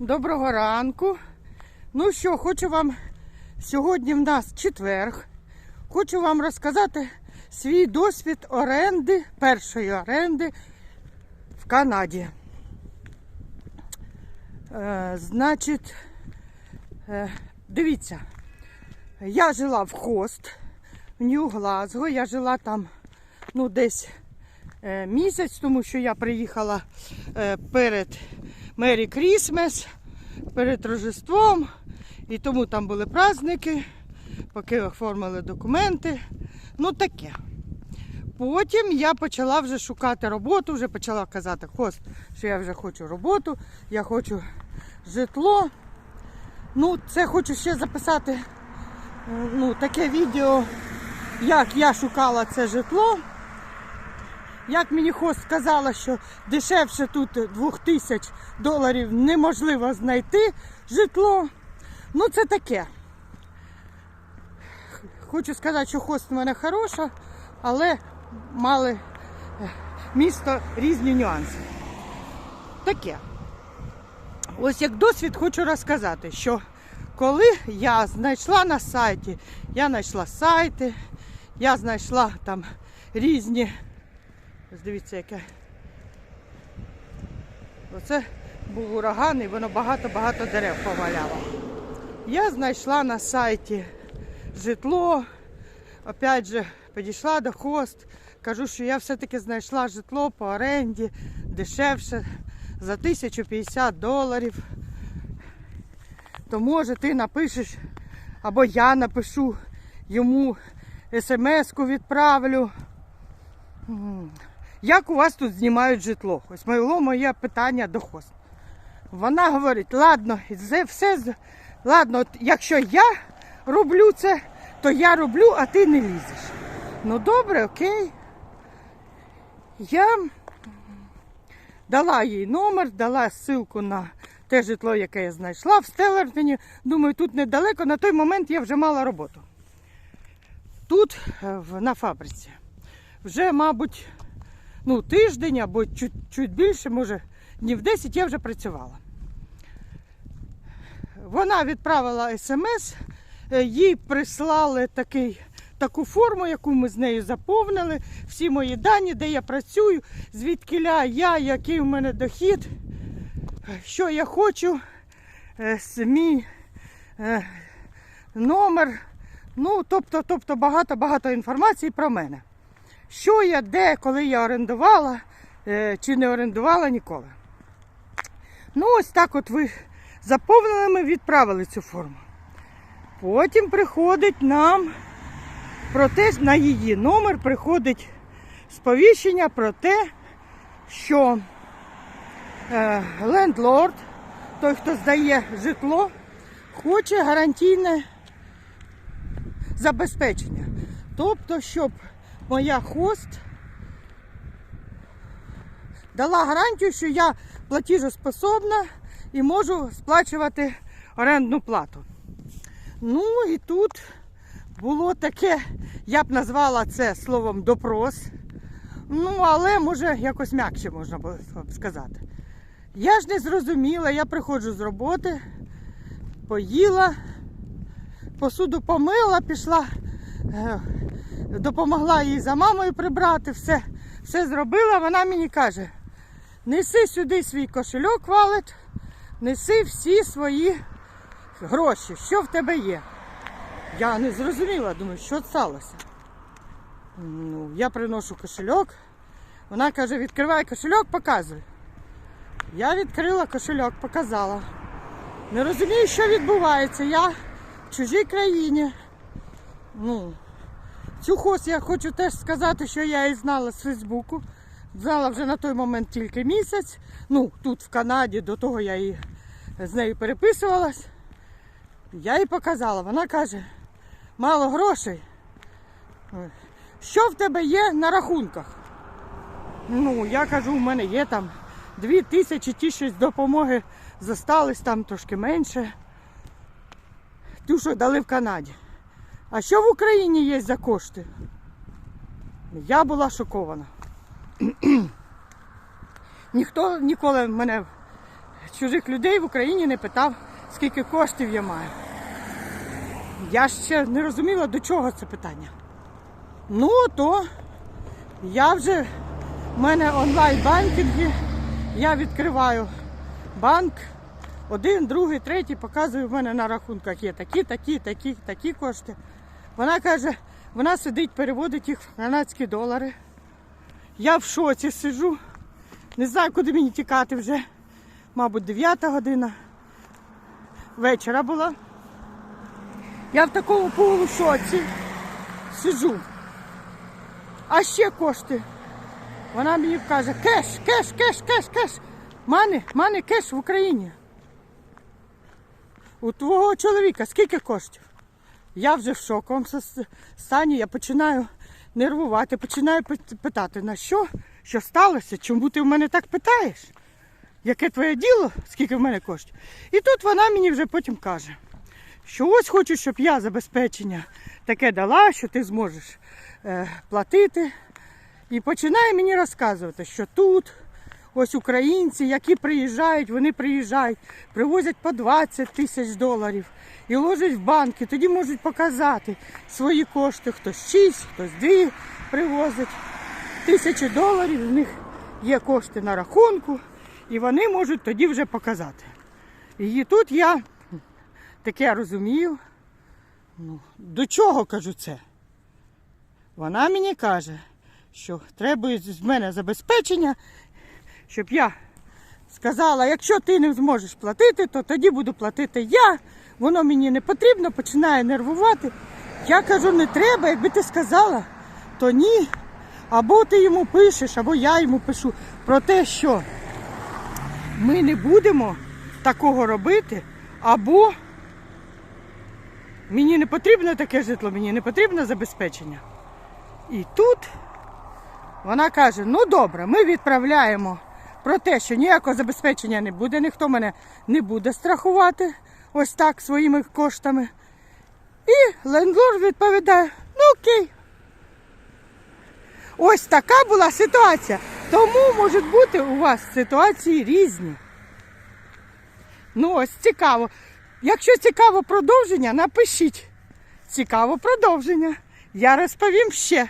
Доброго ранку. Ну що, хочу вам сьогодні в нас четверг. Хочу вам розказати свій досвід оренди, першої оренди в Канаді. Е, значить, е, дивіться, я жила в Хост, в Нью-Глазго. Я жила там ну, десь е, місяць, тому що я приїхала е, перед Мері Крісмес, перед Рождеством. І тому там були праздники, поки оформили документи. Ну таке. Потім я почала вже шукати роботу, вже почала казати хост, що я вже хочу роботу, я хочу житло. Ну, це хочу ще записати е, ну, таке відео, як я шукала це житло. Як мені хост сказала, що дешевше тут 2000 доларів неможливо знайти житло. Ну це таке. Хочу сказати, що хост в мене хороша, але мали е, місто різні нюанси. Таке. Ось як досвід хочу розказати, що коли я знайшла на сайті, я знайшла сайти, я знайшла там різні. Ось дивіться, яке. Оце був ураган і воно багато-багато дерев поваляло. Я знайшла на сайті житло. Опять же, підійшла до хост. Кажу, що я все-таки знайшла житло по оренді дешевше за 1050 доларів. То може ти напишеш, або я напишу йому смс-ку відправлю. Як у вас тут знімають житло? Ось моє, моє питання до хост. Вона говорить, ладно, все, ладно, якщо я роблю це, то я роблю, а ти не лізеш. Ну добре, окей. Я дала їй номер, дала ссылку на те житло, яке я знайшла в Стелертоні. Думаю, тут недалеко. На той момент я вже мала роботу. Тут, е, на фабриці. Вже, мабуть, ну, тиждень або чуть, чуть більше, може, днів 10 я вже працювала. Вона відправила смс, е, їй прислали такий, таку форму, яку ми з нею заповнили, всі мої дані, де я працюю, звідкиля я, який у мене дохід, що я хочу, е, мій е, номер. Ну, тобто, тобто багато-багато інформації про мене. Що я, де, коли я орендувала, е, чи не орендувала ніколи. Ну, ось так от ви заповнили, ми відправили цю форму. Потім приходить нам про те, на її номер приходить сповіщення про те, що е, лендлорд, той, хто здає житло, хоче гарантійне забезпечення. Тобто, щоб моя хост дала гарантію, що я платіжоспособна і можу сплачувати орендну плату. Ну і тут було таке, я б назвала це словом допрос. Ну, але може якось м'якше можна було б сказати. Я ж не зрозуміла, я приходжу з роботи, поїла, посуду помила, пішла, е, допомогла їй за мамою прибрати, все, все зробила. Вона мені каже, неси сюди свій кошельок валет, неси всі свої гроші, що в тебе є. Я не зрозуміла, думаю, що сталося. Ну, я приношу кошельок. Вона каже, відкривай кошельок, показуй. Я відкрила кошельок, показала. Не розумію, що відбувається. Я в чужій країні. Ну, цю хост я хочу теж сказати, що я її знала з Фейсбуку. Знала вже на той момент тільки місяць. Ну, тут в Канаді, до того я її з нею переписувалась. Я їй показала. Вона каже, мало грошей. Що в тебе є на рахунках? Ну, я кажу, у мене є там дві тисячі, ті щось допомоги зостались там трошки менше. Ту, що дали в Канаді. А що в Україні є за кошти? Я була шокована. Ніхто ніколи мене чужих людей в Україні не питав, скільки коштів я маю. Я ще не розуміла, до чого це питання. Ну, то я вже, в мене онлайн-банкінги, я відкриваю банк, один, другий, третій, показую, в мене на рахунках є такі, такі, такі, такі кошти. Вона каже, вона сидить, переводить їх в канадські долари. Я в шоці сиджу. Не знаю, куди мені тікати вже. Мабуть, 9 година. Вечора була. Я в такому полушоці сиджу. А ще кошти. Вона мені каже, кеш, кеш, кеш, кеш, кеш. Мане, мане кеш в Україні. У твого чоловіка скільки коштів? Я вже в шоковому стані, я починаю нервувати, починаю питати, на що? Що сталося? Чому ти в мене так питаєш? Яке твоє діло, скільки в мене коштів? І тут вона мені вже потім каже, що ось хочу, щоб я забезпечення таке дала, що ти зможеш е, платити. І починає мені розказувати, що тут ось українці, які приїжджають, вони приїжджають, привозять по 20 тисяч доларів і ложать в банки, тоді можуть показати свої кошти, хтось 6, хтось 2 привозить. Тисячі доларів, в них є кошти на рахунку, і вони можуть тоді вже показати. І тут я таке розумію. Ну, до чого кажу це? Вона мені каже, що треба з мене забезпечення, щоб я сказала, якщо ти не зможеш платити, то тоді буду платити я. Воно мені не потрібно, починає нервувати. Я кажу, не треба, якби ти сказала, то ні. Або ти йому пишеш, або я йому пишу про те, що ми не будемо такого робити, або мені не потрібно таке житло, мені не потрібно забезпечення. І тут вона каже: ну добре, ми відправляємо про те, що ніякого забезпечення не буде, ніхто мене не буде страхувати ось так своїми коштами. І лендлорд відповідає: ну окей. Ось така була ситуація. Тому можуть бути у вас ситуації різні. Ну ось цікаво. Якщо цікаво продовження, напишіть. Цікаво продовження. Я розповім ще.